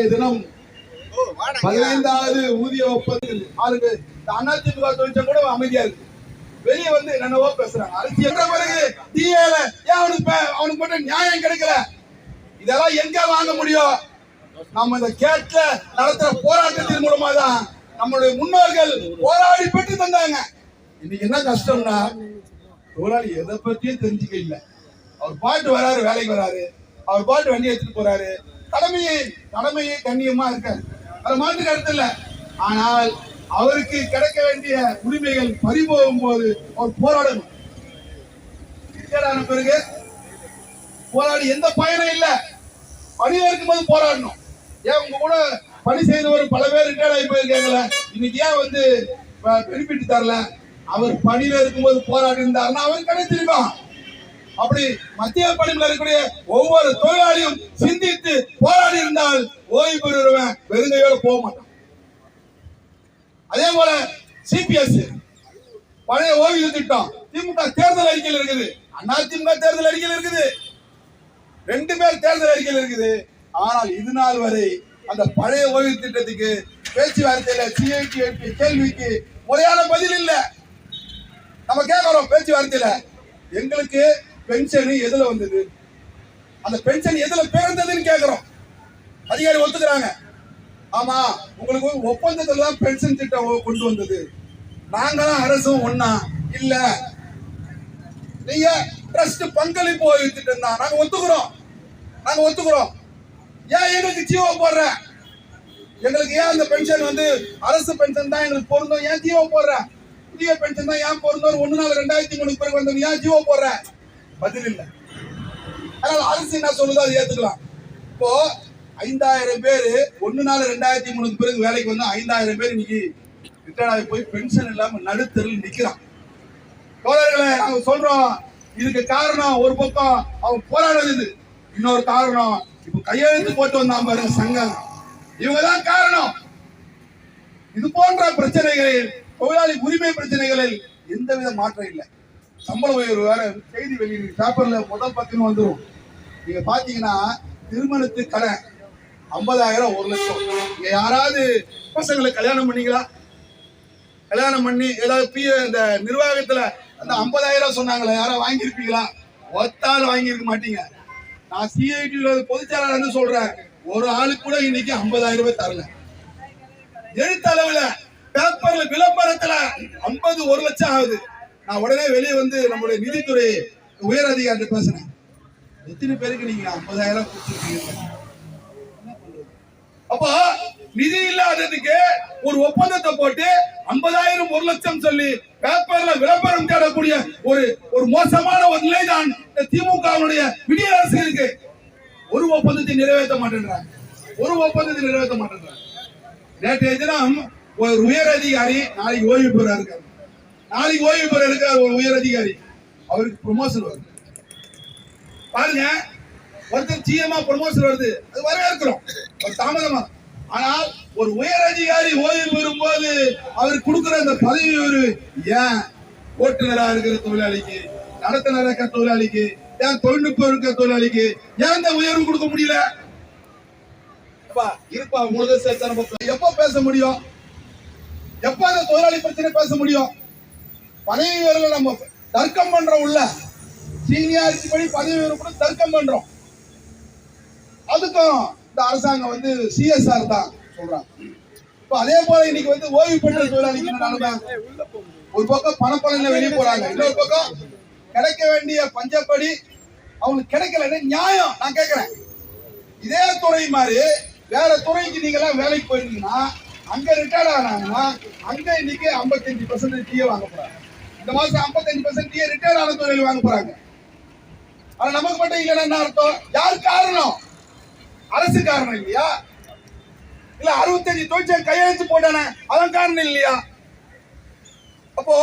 நேற்றைய தினம் பதினைந்தாவது ஊதிய ஒப்பந்தம் இந்த அதிமுக கூட அமைதியா இருக்கு. வெளியே வந்து என்னென்னவோ பேசுறாங்க. அரசியல் பிறகு டிஏல ஏன் அவனுக்கு அவனுக்கு மட்டும் நியாயம் கிடைக்கல? இதெல்லாம் எங்க வாங்க முடியும்? நம்ம இந்த கேட்ல நடத்துற போராட்டத்தின் மூலமா தான் நம்மளுடைய முன்னோர்கள் போராடி பெற்று தந்தாங்க. இன்னைக்கு என்ன கஷ்டம்னா தொழிலாளி எதை பத்தியும் தெரிஞ்சுக்க இல்ல. அவர் பாட்டு வராரு வேலைக்கு வராரு. அவர் பாட்டு வண்டி எடுத்துட்டு போறாரு. கடமையை கடமையை கண்ணியமா இருக்காரு. அதை மாற்று கருத்து இல்ல. ஆனால் அவருக்கு கிடைக்க வேண்டிய உரிமைகள் பறிபோகும் போது அவர் போராடணும். பிறகு போராடி எந்த பயனும் இல்ல. பணியில இருக்கும்போது போராடணும். ஏன் உங்க கூட பணி செய்தவர் பல பேர் ரிட்டையர் ஆகி போயிருக்காங்களே இன்னைக்கு ஏன் வந்து பெனிஃபிட் தரல? அவர் பணியில இருக்கும்போது போராடி இருந்தாருன்னா அவர் கிடைச்சிருக்கான் அப்படி மத்திய பணியில் இருக்கக்கூடிய ஒவ்வொரு தொழிலாளியும் சிந்தித்து போராடி இருந்தால் ஓய்வு பெறுவன் வெறுங்கையோட போக மாட்டான். அதே போல சிபிஎஸ் பழைய ஓய்வு திட்டம் திமுக தேர்தல் அறிக்கையில் இருக்குது. அண்ணா திமுக தேர்தல் அறிக்கையில் இருக்குது. ரெண்டு பேர் தேர்தல் அறிக்கையில் இருக்குது. ஆனால் இது நாள் வரை அந்த பழைய ஓய்வு திட்டத்துக்கு பேச்சுவார்த்தையில சிஐடி கேள்விக்கு முறையான பதில் இல்ல. நம்ம கேட்கிறோம் பேச்சுவார்த்தையில. எங்களுக்கு பென்ஷன் எதுல வந்தது? அந்த பென்ஷன் எதுல பிறந்ததுன்னு கேக்குறோம். அதிகாரி ஒத்துக்கிறாங்க. ஆமா உங்களுக்கு ஒப்பந்தத்துல தான் பென்ஷன் திட்டம் கொண்டு வந்தது. நாங்களும் அரசும் ஒன்னா இல்ல. நீங்க ட்ரஸ்ட் பங்களிப்பு ஓய்வு திட்டம் தான். நாங்க ஒத்துக்கிறோம். நாங்க ஒத்துக்கிறோம். ஏன் எங்களுக்கு ஜீவோ போடுற? எங்களுக்கு ஏன் அந்த பென்ஷன் வந்து அரசு பென்ஷன் தான் எங்களுக்கு பொருந்தும்? ஏன் ஜீவோ போடுற? புதிய பென்ஷன் தான் ஏன் பொருந்தோம்? ஒன்னு நாள் ரெண்டாயிரத்தி மூணு பிறகு வந்தோம் ஏன் ஜீவோ போடுற? பதில் இல்லை. அதனால அரசு என்ன சொல்லுதோ அதை ஏத்துக்கலாம். இப்போ ஐந்தாயிரம் பேர் ஒன்னு நாள் ரெண்டாயிரத்தி மூணுக்கு பிறகு வேலைக்கு வந்தா ஐந்தாயிரம் பேர் இன்னைக்கு ரிட்டையர்ட் ஆகி போய் பென்ஷன் இல்லாம நடுத்தரில் நிக்கிறான். தோழர்களை நாங்க சொல்றோம் இதுக்கு காரணம் ஒரு பக்கம் அவன் போராடுறது இன்னொரு காரணம் இப்ப கையெழுத்து போட்டு வந்தான் பாருங்க சங்கம். இவங்க தான் காரணம். இது போன்ற பிரச்சனைகளில் தொழிலாளி உரிமை பிரச்சனைகளில் எந்தவித மாற்றம் இல்லை. சம்பள உயர்வு வேற செய்தி வெளியீடு. பேப்பர்ல முதல் பக்கம் வந்துடும் நீங்க பாத்தீங்கன்னா திருமணத்து கடன் ஐம்பதாயிரம் ஒரு லட்சம். இங்க யாராவது பசங்களை கல்யாணம் பண்ணீங்களா? கல்யாணம் பண்ணி ஏதாவது பி இந்த நிர்வாகத்துல அந்த ஐம்பதாயிரம் சொன்னாங்களே யாராவது வாங்கியிருப்பீங்களா? ஒத்தாள் வாங்கியிருக்க மாட்டீங்க. நான் சிஐடி பொதுச்செயலாளர் வந்து சொல்றேன் ஒரு ஆளு கூட இன்னைக்கு ஐம்பதாயிரம் ரூபாய் தரல. எழுத்தளவுல பேப்பர்ல விளம்பரத்துல ஐம்பது ஒரு லட்சம் ஆகுது. நான் உடனே வெளியே வந்து நம்மளுடைய நிதித்துறை உயர் அதிகாரி பேசுறேன். எத்தனை பேருக்கு நீங்க ஐம்பதாயிரம் கொடுத்துருக்கீங்க? அப்போ நிதி இல்லாததுக்கு ஒரு ஒப்பந்தத்தை போட்டு ஐம்பதாயிரம் ஒரு லட்சம் சொல்லி பேப்பர்ல விளம்பரம் தேடக்கூடிய ஒரு ஒரு மோசமான ஒரு நிலைதான் இந்த திமுகவுடைய விடிய அரசு இருக்கு. ஒரு ஒப்பந்தத்தை நிறைவேற்ற மாட்டேன்றாங்க. ஒரு ஒப்பந்தத்தை நிறைவேற்ற மாட்டேன்றாங்க. நேற்றைய தினம் ஒரு உயர் அதிகாரி நாளைக்கு ஓய்வு பெற நாளைக்கு ஓய்வு பெற இருக்கார் ஒரு உயர் அதிகாரி. அவருக்கு ப்ரொமோஷன் வருது. பாருங்க ஒருத்தர் ஜிஎம்மா ப்ரொமோஷன் வருது. அது வரவேற்கிறோம். ஒரு தாமதமா. ஆனால் ஒரு உயர் அதிகாரி ஓய்வு பெறும்போது அவர் கொடுக்கிற அந்த பதவி ஒரு ஏன்? ஓட்டுநரா இருக்கிற தொழிலாளிக்கு நடத்துனரா இருக்கிற தொழிலாளிக்கு ஏன் தொழில்நுட்பம் இருக்கிற தொழிலாளிக்கு ஏன் இந்த உயர்வு கொடுக்க முடியல? அப்பா, இருப்பா முழுத சேர்த்தா எப்ப பேச முடியும்? எப்ப அந்த தொழிலாளி பிரச்சனை பேச முடியும்? பதவி உயர்வு நம்ம தர்க்கம் பண்றோம் உள்ள சீனியாரிட்டி படி பதவி உயர்வு கூட தர்க்கம் பண்றோம். அதுக்கும் இந்த அரசாங்கம் வந்து சிஎஸ்ஆர் தான் சொல்றாங்க. இப்ப அதே போல இன்னைக்கு வந்து ஓய்வு பெற்ற தொழிலாளிக்கு என்ன நிலைமை? ஒரு பக்கம் பணப்பலன்ல வெளியே போறாங்க. இன்னொரு பக்கம் கிடைக்க வேண்டிய பஞ்சப்படி அவங்களுக்கு கிடைக்கலன்னு நியாயம். நான் கேட்கிறேன் இதே துறை மாதிரி வேற துறைக்கு நீங்க எல்லாம் வேலைக்கு போயிருந்தீங்கன்னா அங்க ரிட்டையர்ட் ஆனாங்கன்னா அங்க இன்னைக்கு 55% பர்சன்ட் வாங்க போறாங்க. இந்த மாசம் 55% பர்சன்ட் டிஏ ரிட்டையர்ட் ஆன தொழில் வாங்க போறாங்க. ஆனா நமக்கு மட்டும் இல்லைன்னா என்ன அர்த்தம்? யார் காரணம்? அரசு காரணம் இல்லையா? இல்ல அறுபத்தஞ்சு தொழிற்சங்க கையெழுத்து போட்டானே அதன் காரணம் இல்லையா? அப்போ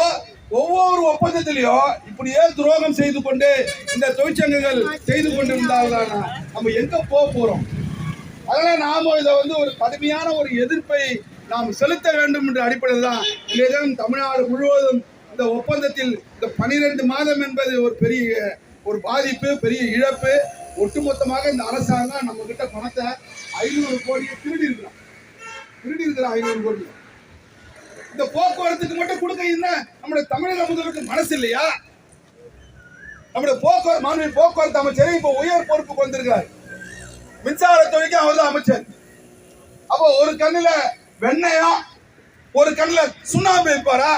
ஒவ்வொரு ஒப்பந்தத்திலையும் இப்படியே துரோகம் செய்து கொண்டு இந்த தொழிற்சங்கங்கள் செய்து கொண்டு இருந்தால்தான் நம்ம எங்க போக போறோம்? அதனால நாம இதை வந்து ஒரு கடுமையான ஒரு எதிர்ப்பை நாம் செலுத்த வேண்டும் என்ற அடிப்படையில் தான் இன்றைய தமிழ்நாடு முழுவதும் இந்த ஒப்பந்தத்தில் இந்த பனிரெண்டு மாதம் என்பது ஒரு பெரிய ஒரு பாதிப்பு பெரிய இழப்பு. ஒட்டுமொத்தமாக இந்த அரசாங்கம் நம்ம கிட்ட பணத்தை ஐநூறு கோடியை திருடி இருக்கிறான் திருடி இருக்கிற ஐநூறு கோடி. இந்த போக்குவரத்துக்கு மட்டும் கொடுக்க என்ன? நம்முடைய தமிழக முதல்வருக்கு மனசு இல்லையா? நம்முடைய போக்குவரத்து மாநில போக்குவரத்து அமைச்சர் இப்ப உயர் பொறுப்புக்கு வந்திருக்கிறார் மின்சாரத்துறைக்கு அவர் தான் அமைச்சர். அப்போ ஒரு கண்ணுல வெண்ணையா ஒரு கண்ணுல சுண்ணாம்பு வைப்பாரா?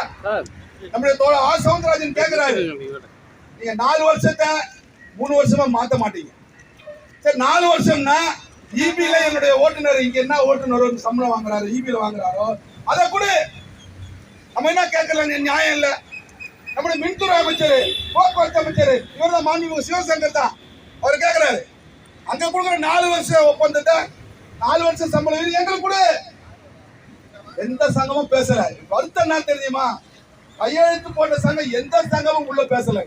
நம்முடைய தோழ ஆ சவுந்தரராஜன் கேட்கிறாரு. நீங்க நாலு வருஷத்தை மூணு வருஷமா மாத்த மாட்டீங்க. சரி நாலு வருஷம்னா இபில என்னுடைய ஓட்டுநர் இங்க என்ன ஓட்டுநர் வந்து சம்பளம் வாங்குறாரு இபில வாங்குறாரோ அதை கூட நம்ம என்ன கேட்கல நியாயம் இல்ல. நம்முடைய மின்துறை அமைச்சர் போக்குவரத்து அமைச்சர் இவர் தான் மாண்புமிகு சிவசங்கர் தான். அவர் கேட்கிறாரு அங்க கொடுக்குற நாலு வருஷம் ஒப்பந்தத்தை நாலு வருஷம் சம்பளம் எங்களுக்கு கூட. எந்த சங்கமும் பேசல. வருத்தம் என்ன தெரியுமா? கையெழுத்து போட்ட சங்கம் எந்த சங்கமும் உள்ள பேசல.